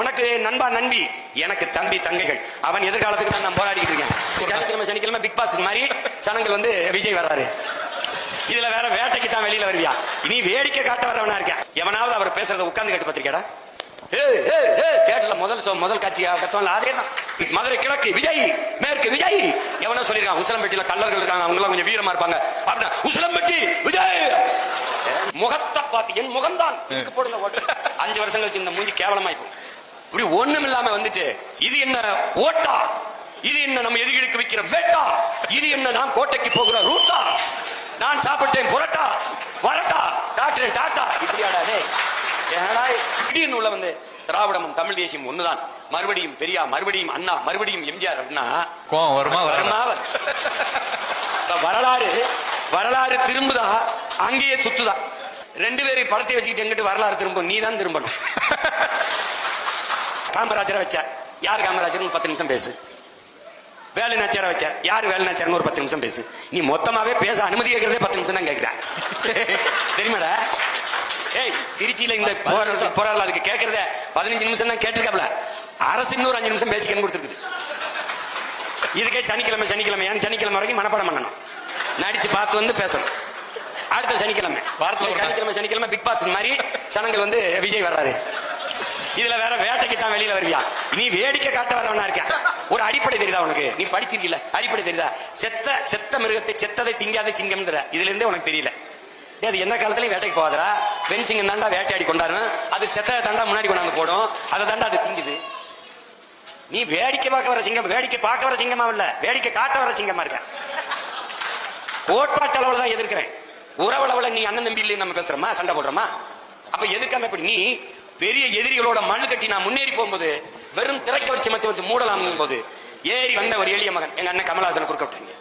உனக்கு நண்பா நண்பி எனக்கு தம்பி தங்கைகள். அவன் எதிர்காலத்துக்கு தான் நான் போராடிக்கிட்டு இருக்கேன். சனிக்கிழமை சனிக்கிழமை பிக் பாஸ் மாதிரி சனங்கள் வந்து விஜய் வர்றாரு. இதுல வேற வேட்டைக்கு தான் வெளியில வருவியா? இனி வேடிக்கை காட்ட வரவனா இருக்கேன். எவனாவது அவர் பேசுறத உட்கார்ந்து கேட்டு பாத்திருக்கேடா தேட்டர்ல முதல் முதல் காட்சி கத்தவன்ல அதே தான் மதுரை கிழக்கு விஜய் மேற்கு விஜய். எவனோ சொல்லிருக்கான் உசலம்பட்டியில கல்லர்கள் இருக்காங்க அவங்க எல்லாம் கொஞ்சம் வீரமா இருப்பாங்க. அப்படின்னா உசலம்பட்டி விஜய். முகத்தை பார்த்து என் முகம்தான். போடுங்க அஞ்சு வருஷம் கழிச்சு இந்த மூஞ்சி கேவலமாய் போகும் இப்படி ஒண்ணும் இல்லாம வந்துட்டு இது என்ன ஓட்டா? இது என்ன நம்ம எதிரிகளுக்கு வைக்கிற வேட்டா? இது என்ன நாம் கோட்டைக்கு போகிற ரூட்டா? நான் சாப்பிட்டேன் புரட்டா? வரட்டா? டாக்டர் டாட்டா? இப்படியாடா டேய். ஏடா திடீர்னு உள்ள வந்து திராவிடமும் தமிழ் தேசியம் ஒண்ணுதான். மறுபடியும் பெரியா மறுபடியும் அண்ணா மறுபடியும் எம்ஜிஆர் அப்படின்னா கோவம் வருமா? வருமா வரலாறு வரலாறு திரும்புதா அங்கேயே சுத்துதா. ரெண்டு பேரும் படத்தை வச்சுக்கிட்டு எங்கிட்டு வரலாறு திரும்பும்? நீ தான் திரும்பணும். காமராஜரை வச்ச. யார் காமராஜர் பத்து நிமிஷம் பேசு. வேலை நச்சார வச்ச. யார் வேலை நச்சாரன்னு ஒரு பத்து நிமிஷம் பேசு. நீ மொத்தமாவே பேச அனுமதி கேட்கறதே பத்து நிமிஷம் தான் கேட்கிறேன். தெரியுமாடா? ஏய் திருச்சியில இந்த போராடல அதுக்கு கேட்கறத பதினஞ்சு நிமிஷம் தான் கேட்டிருக்காப்ல. அரசு இன்னொரு அஞ்சு நிமிஷம் பேசிக்கன்னு கொடுத்துருக்குது. இதுக்கே சனிக்கிழமை சனிக்கிழமை ஏன் சனிக்கிழமை வரைக்கும் மனப்பாடம் பண்ணணும். நடிச்சு பார்த்து வந்து பேசணும். அடுத்த சனிக்கிழமை. வாரத்துல. சனிக்கிழமை சனிக்கிழமை பிக் பாஸ் மாதிரி சனங்கள் வந்து விஜய் வர்றாரு. இதுல வேற வேட்டைக்கு தான் வெளியில வருவியா? நீ வேடிக்கை காட்ட வரவனா இருக்க. ஒரு அடிப்படை தெரியுதா உனக்கு? நீ படிச்சிருக்கல அடிப்படை தெரியுதா? செத்த செத்த மிருகத்தை செத்ததை திங்காத சிங்கம்ன்ற. இதுல இருந்தே உனக்கு தெரியல. அது எந்த காலத்துலயும் வேட்டைக்கு போகாதரா பெண் சிங்கம் தாண்டா வேட்டையாடி கொண்டாடும் அது செத்த தாண்டா முன்னாடி கொண்டாந்து போடும். அதை தாண்டா அது திங்குது. நீ வேடிக்கை பார்க்க வர சிங்கம் வேடிக்கை பார்க்க வர சிங்கமா இல்ல. வேடிக்கை காட்ட வர சிங்கமா இருக்க. கோட்பாட்டு அளவுல தான் எதிர்க்கிறேன். உறவளவுல நீ அண்ணன் தம்பி இல்லைன்னு நம்ம பேசுறோமா? சண்டை போடுறோமா? அப்ப எதுக்காம இப்படி நீ பெரிய எதிரிகளோட மண்ணு கட்டி நான் முன்னேறி போகும்போது வெறும் திரைக்க வச்சு மத்தி வந்து மூடலாம் போது ஏறி வந்த ஒரு எளிய மகன். எங்க அண்ணன் கமலஹாசன் குறுக்க விட்டாங்க.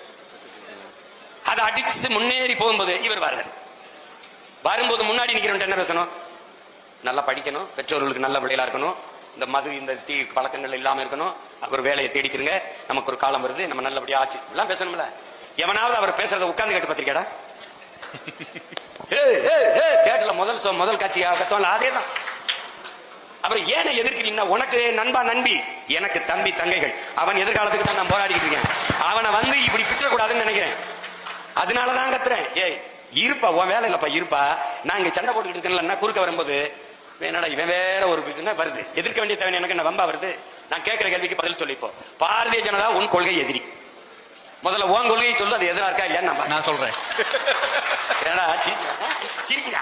அதை அடிச்சு முன்னேறி போகும்போது இவர் வர்றாரு. வரும்போது முன்னாடி நிக்கிறவன் என்ன பேசணும்? நல்லா படிக்கணும் பெற்றோர்களுக்கு நல்ல பிள்ளைகளா இருக்கணும் இந்த மது இந்த தீ பழக்கங்கள் இல்லாம இருக்கணும் ஒரு வேலையை தேடிக்கிறங்க நமக்கு ஒரு காலம் வருது நம்ம நல்லபடியா ஆச்சு. எல்லாம் பேசணும்ல. எவனாவது அவர் பேசுறத உட்கார்ந்து கேட்டு பார்த்திருக்கேடா தேட்டர்ல முதல் முதல் காட்சி அதே தான் அப்புறம் ஏனை எதிர்க்கிறீங்கன்னா உனக்கு நண்பா நண்பி எனக்கு தம்பி தங்கைகள் அவன் எதிர்காலத்துக்கு தான் நான் போராடிக்கிட்டு இருக்கேன் அவனை வந்து இப்படி பிற்றக்கூடாதுன்னு நினைக்கிறேன் அதனாலதான் கத்துறேன் ஏய் இருப்பா உன் வேலை இல்லப்பா இருப்பா நான் இங்க சண்டை போட்டுக்கிட்டு இருக்கேன்ல குறுக்க வரும்போது என்னடா இவன் வேற ஒரு இதுன்னா வருது எதிர்க்க வேண்டிய தேவை எனக்கு என்ன வம்பா வருது நான் கேட்கிற கேள்விக்கு பதில் சொல்லிப்போ பாரதிய ஜனதா உன் கொள்கை எதிரி முதல்ல உன் கொள்கையை சொல்லு அது எதிரா இருக்கா இல்லையா நான் சொல்றேன் சிரிக்கிறா சிரிக்கிறா